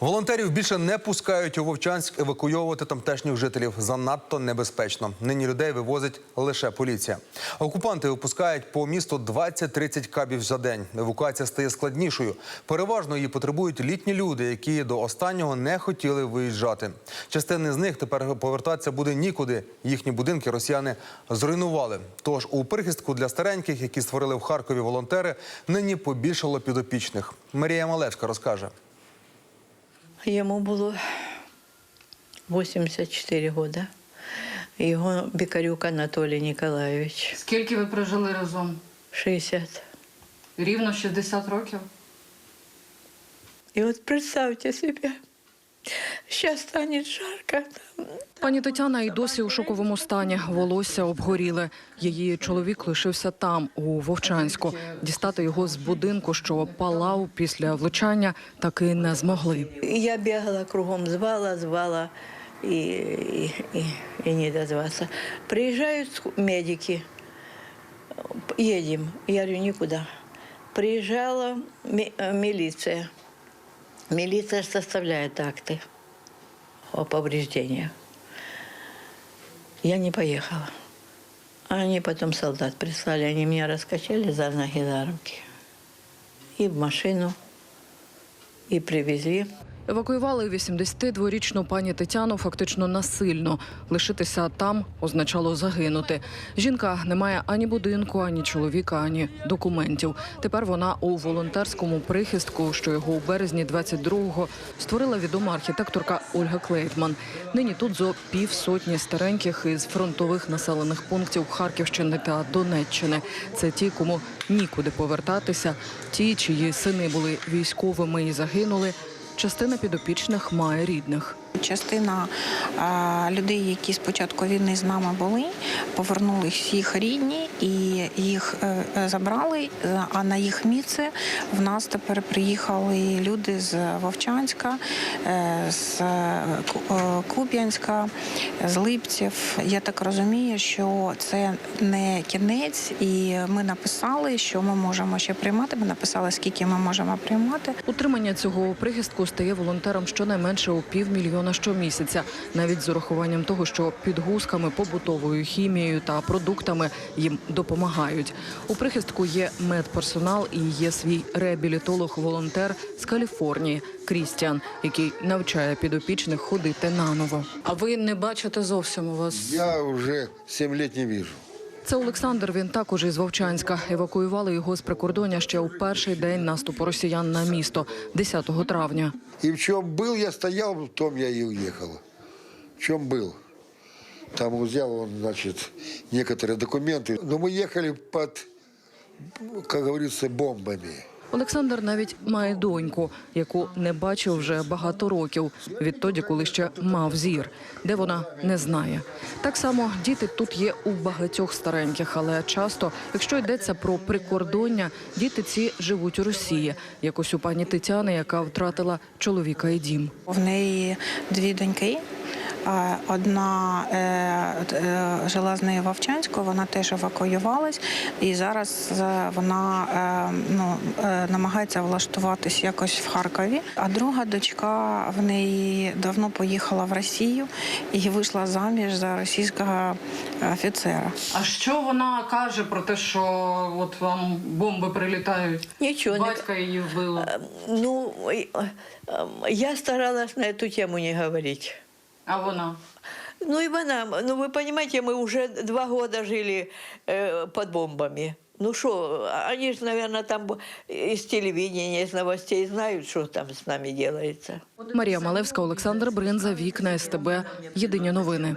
Волонтерів більше не пускають у Вовчанськ евакуйовувати тамтешніх жителів. Занадто небезпечно. Нині людей вивозить лише поліція. Окупанти випускають по місту 20-30 кабів за день. Евакуація стає складнішою. Переважно її потребують літні люди, які до останнього не хотіли виїжджати. Частини з них тепер повертатися буде нікуди. Їхні будинки росіяни зруйнували. Тож у прихистку для стареньких, які створили в Харкові волонтери, нині побільшало підопічних. Марія Малевська розкаже. Йому було 84 роки. Його Бікарюк Анатолій Ніколайович. Скільки ви прожили разом? 60. Рівно 60 років? І от представте собі, зараз стане жарко. Пані Тетяна і досі у шоковому стані. Волосся обгоріли. Її чоловік лишився там, у Вовчанську. Дістати його з будинку, що палав після влучання, таки не змогли. Я бігала кругом, звала, звала і, і, і, і не дозватися. Приїжджають медики, едем. Я говорю, никуда. Приезжала ми- э, милиция. Составляет акты о повреждениях. Я не поехала. Они потом солдат прислали, они меня раскачали за ноги, за руки. И в машину, и привезли. Евакуювали 82-річну пані Тетяну фактично насильно. Лишитися там означало загинути. Жінка не має ані будинку, ані чоловіка, ані документів. Тепер вона у волонтерському прихистку, що його у березні 22-го створила відома архітекторка Ольга Клейтман. Нині тут зо півсотні стареньких із фронтових населених пунктів Харківщини та Донеччини. Це ті, кому нікуди повертатися, ті, чиї сини були військовими і загинули. Частина підопічних має рідних. Частина людей, які з початку війни з нами були, повернулись їх рідні і їх е, е, забрали. Е, А на їх місце в нас тепер приїхали люди з Вовчанська, з Ку- Куп'янська, з Липців. Я так розумію, що це не кінець, і ми написали, що ми можемо ще приймати. Ми написали, скільки ми можемо приймати. Утримання цього прихистку стає волонтерам щонайменше у півмільйона щомісяця, навіть з урахуванням того, що підгузками, побутовою хімією та продуктами їм допомагають. У прихистку є медперсонал і є свій реабілітолог-волонтер з Каліфорнії Крістіан, який навчає підопічних ходити наново. А ви не бачите зовсім у вас Я уже 7 лет не вижу. Це Олександр. Він також із Вовчанська. Евакуювали його з прикордоння ще у перший день наступу росіян на місто, 10 травня. И в чем был я стоял, в том я и уехал. В чем был? Там взял он, значит, некоторые документы. Но мы ехали под, как говорится, бомбами. Олександр навіть має доньку, яку не бачив вже багато років, відтоді, коли ще мав зір, де вона не знає. Так само діти тут є у багатьох стареньких, але часто, якщо йдеться про прикордоння, діти ці живуть у Росії, якось у пані Тетяни, яка втратила чоловіка і дім. В неї дві доньки. А Одна е, е, жила з нею в Вовчанську, вона теж евакуювалась, і зараз е, вона е, ну, е, намагається влаштуватись якось в Харкові. А друга дочка в неї давно поїхала в Росію і вийшла заміж за російського офіцера. А що вона каже про те, що от вам бомби прилітають? Нічого не Батька її вбило. Ну, э, э, я старалась на эту тему не говорить. А вона? Ну и она, ну вы понимаете, мы уже два года жили э, под бомбами. Ну что, они же, наверное, там б- из телевидения, из новостей знают, что там с нами делается. Марія Малевська, Олександр Бринза, вікна СТБ. Єдині новини.